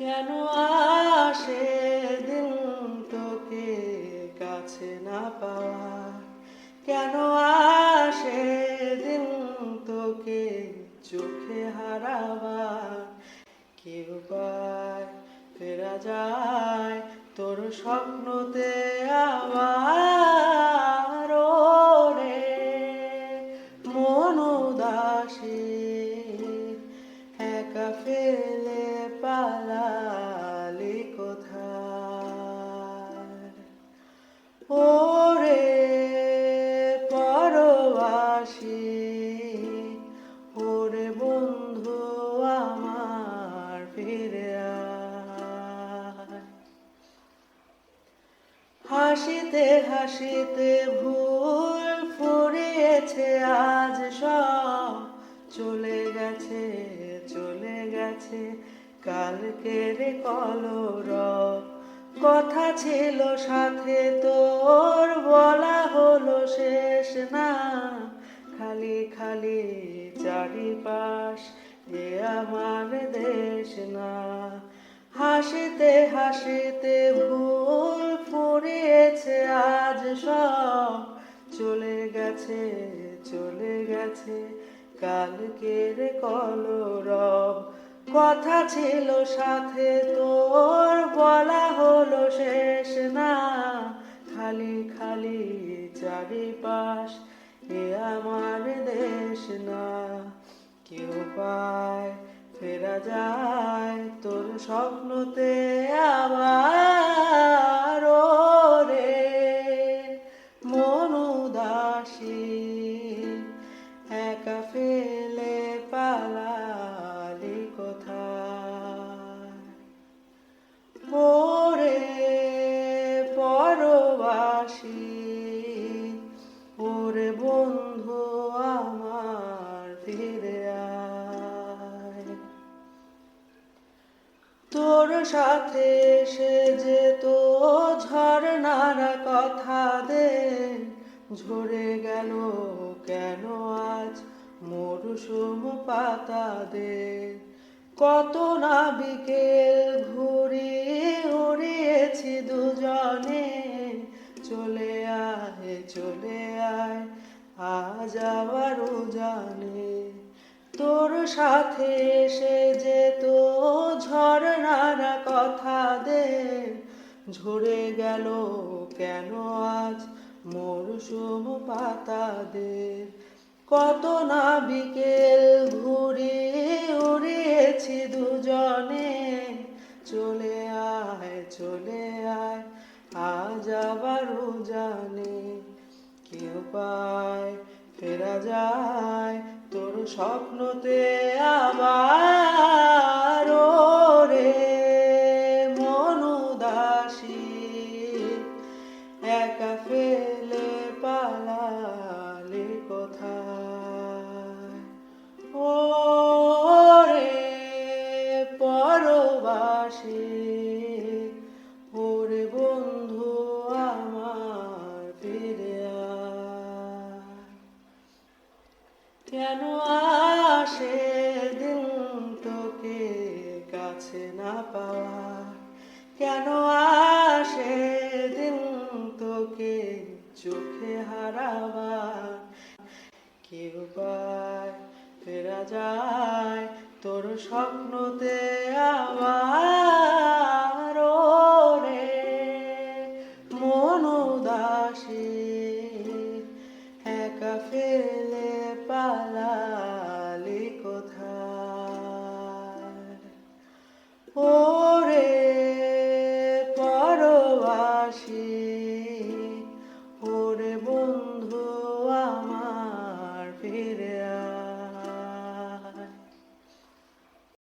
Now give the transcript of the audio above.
কেন আসে দিন তোকে কাছে না পাওয়া কেন আসে দিন তোকে চোখে হারাবার? কেউ পায় ফেরা যায় তোর স্বপ্নতে আবার রে মন উদাসী হাসিতে ভুল ফুরিয়েছে, আজ সব চলে গেছে চলে গেছে। কালকের কলর কথা ছিল সাথে, তোর বলা হলো শেষ না। খালি খালি চারিপাশ এ আমার দেশ না। হাসিতে হাসিতে সব চলে গেছে চলে গেছে। কালকের কলরব, কথা ছিল সাথে তোর, বলা হলো শেষ না। খালি খালি চারিপাশ, এ আমার দেশ না। কেউ পায়, ফেরা যায় তোর স্বপ্নতে আবার। বন্ধু আমার, ফিরে আয়। তোর সাথে সে যে তো ঝর্ণার কথা দে, ঝরে গেল কেন আজ মরুসুম পাতা দে। কত না বিকেল ঘুরি সাথে এসে যে তো ঝর্ণার কথা দে। ঝরে গেল কেন আজ মরশুম পাতা দে। কত না বিকেল ঘুরে উড়িয়েছি দুজনে। চলে আয় চলে আয়, আজ আবার জানে কেউ পায়, ফেরা যায় তোর স্বপ্নতে আবার রে মন উদাসী একা ফেলে পালালে কোথায় ও রে পরবাসী কেন আসে দিন তোকে কাছে না পাওয়া কেন আসে দিন তোকে চোখে হারাবার? কেউ পায়, ফেরা যায় তোর স্বপ্নতে আবার।